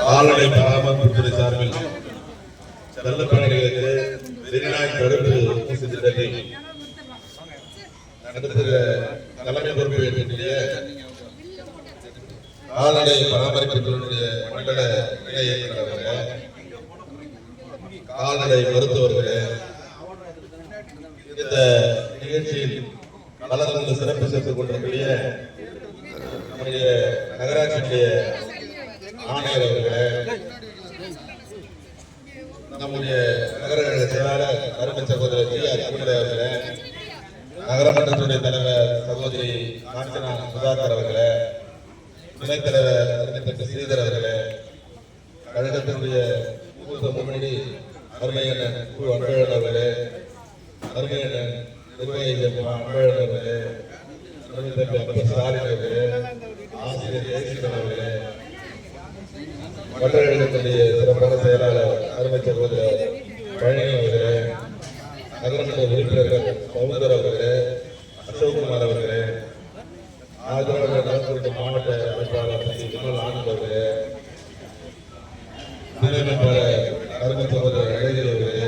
கால்நடை பராமரிப்புத்துறை சார்பில் செல்ல பிராணிகளுக்கு வெறிநாய் தடுப்பு ஊசி திட்டத்தை நடத்துகிற தலைமை பொறுப்பு ஏற்கக்கூடிய கால்நடை பராமரிப்புத்துறையினுடைய மண்டல இணை இயக்குநர் கால்நடை மருத்துவர்கள் இந்த நிகழ்ச்சியில் கலந்து சிறப்பு சேர்த்துக் கொண்டிருக்கிற நம்முடைய நகராட்சியுடைய ஆணையர் அவர்களே நம்முடைய நகர செயலாளர் அருமை சகோதரர் ஜி ஆர் குமரே அவர்களே நகரமன்றத்துடைய தலைவர் சகோதரி காஞ்சனா சுதாகர் அவர்களே துணைத் தலைவர் அருமைப்பட்ட ஸ்ரீதர் அவர்களே கழகத்தினுடைய மூத்த முன்னணி அருமையண்ணன் கு அன்பழகன் அவர்களே அருமையண்ணன் நிர்வாகி அன்பழகன் அவர்களே அருமை தம்பி அப்ப ஸ்டாலின் அவர்களே ஆசிரியர் ஜெயசீலன் அவர்களே மண்டலத்தினுடைய சிறப்பான செயலாளர் அமைச்சர் சகோதரர் பழனி அவர்களே நகரமன்ற உறுப்பினர்கள் பவுந்தர் அவர்களே அசோக்குமார் அவர்களே ஆதரவாளர் நலத்துறை மாவட்ட அமைப்பாளர் ஸ்ரீ விமல் ஆனந்த் அவர்களே துணைமைப்பாளர் அருமை சகோதரர் அழகிரி அவர்களே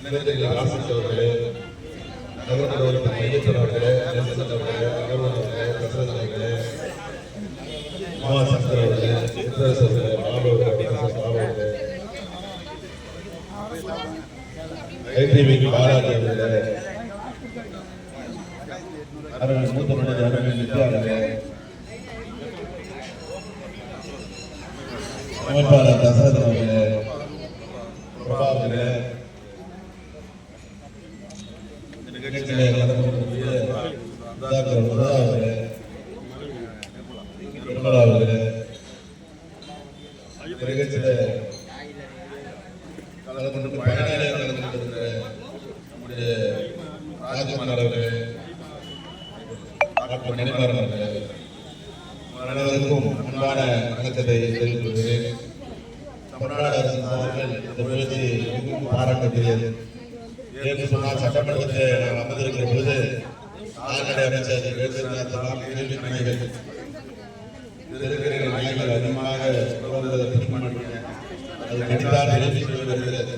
இளைஞர்கள் ஆசிரியர் அவர்களே நகரமன்ற உறுப்பினர் ஐயப்பன் அவர்களே நெல்சன் அவர்களே அகர்வன் அவர்களே தசரதன் அவர்களே மாவா சங்கர் இந்திரஸ் அவர்களே பாபு அவர்களே பாபு அவர்களே ஐடிவி பாலாஜி அவர்களே அருமை மூத்த மனிதர் அருமை அமைப்பாளர் தசரதன் நிகழ்ச்சிகளை கலந்து கொள்ளக்கூடிய நிர்மலா அவர்களே இந்த நிகழ்ச்சியில கலந்து கொண்டு பயனாளியாக கலந்து கொண்டிருக்கிற நம்முடைய ராஜகுமார் அவர்களே டாக்டர் மணிமாறன் அவர்களே அனைவருக்கும் அன்பான வணக்கத்தை தெரிவித்துக் கொள்கிறேன் தமிழ்நாடு அரசு சார்பில் இந்த முயற்சி மிகவும் பாராட்டக்கூடியது ஏன்னு சொன்னால் சட்டமன்றத்தில் நான் அமர்ந்திருக்கிற பொழுது கால்நடை அமைச்சர் கேள்வி இருக்கிற நாய்கள் அதிகமாக அது கடிதால் வருகிறது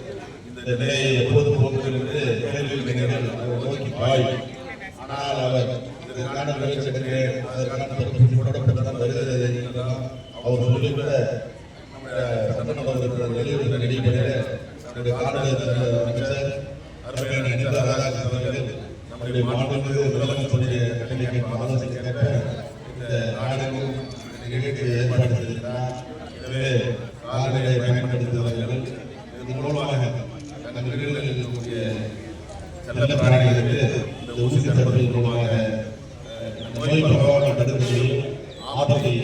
இந்த நிலையை எப்போது போக்குகள் என்று கேள்வி நோக்கி பாய். ஆனால் அவர் இதற்கான முயற்சி அதற்கான பொறுப்பு போடப்பட்டுதான் வருகிறது என்றெல்லாம் அவர் சொல்லிவிட நம்முடைய சட்டமன்ற வெளியுறவு நடிகையில் காணொலி அருமையான அனிதா அவர்கள் நம்முடைய மாண்புமிகு முதலமைச்சருடைய கட்டளைக்கு இந்த நாடகம் இந்த ஏற்பாடு செய்திருக்கிறார் எனவே பயன்படுத்துபவர்கள் இதன் மூலமாக தங்கள் வீடுகளில் இருக்கக்கூடிய செல்ல பிராணிகளுக்கு இந்த ஊசி தடுப்பதன் மூலமாக நோய் பரவாமல் தடுக்க ஆபத்தை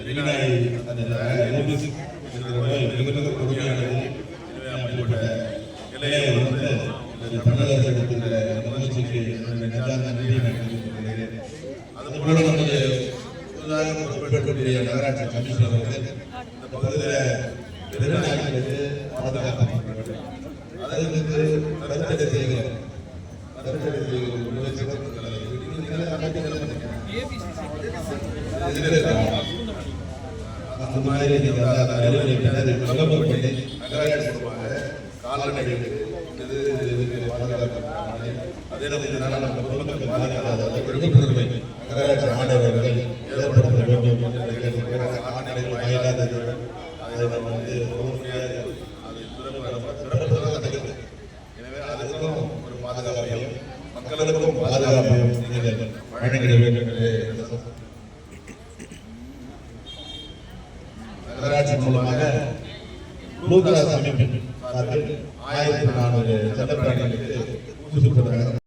வெளிநாய் அந்த ஏபிஸ் என்கிற நோய் மிக மிக கொடுமையானது எனவே அப்படிப்பட்ட நிலையை வந்து தமிழக என்னுடைய நெஞ்சார்ந்த நன்றியை நான் தெரிவித்துக் கொள்கிறேன் அதுபோல நம்முடைய புதிதாக பொறுப்பேற்கக்கூடிய நகராட்சி கமிஷனர் அவர்கள் இந்த பகுதியில் பெருநாய்களுக்கு பாதுகாப்பு வேண்டும் அதற்கு கருத்தடை செய்கிறோம் அந்த மாதிரி நீங்கள் வந்து அந்த அறிவுரை விளம்பரம் பண்ணி நகராட்சி கால்நடைகளுக்கு இது இதுக்கு பாதுகாப்பு அதே நேரத்தில் நம்ம பொதுமக்கள் பாதுகாக்காத விழிப்புணர்வை நகராட்சி ஆணையர்கள் ஏற்படுத்த வேண்டும் என்று வாயிலாதது. அதை நம்ம வந்து பொறுமையாக அதை சிறப்பு எனவே அதுக்கும் ஒரு பாதுகாப்பையும் மக்களுக்கும் பாதுகாப்பையும் நீங்கள் வழங்கிட வேண்டும் என்று நகராட்சி மூலமாக ப்ளூ அமைப்பின் ஆயிரத்தி நானூறு செல்லப்பிராணிகளுக்கு ஊசி போடுறாங்க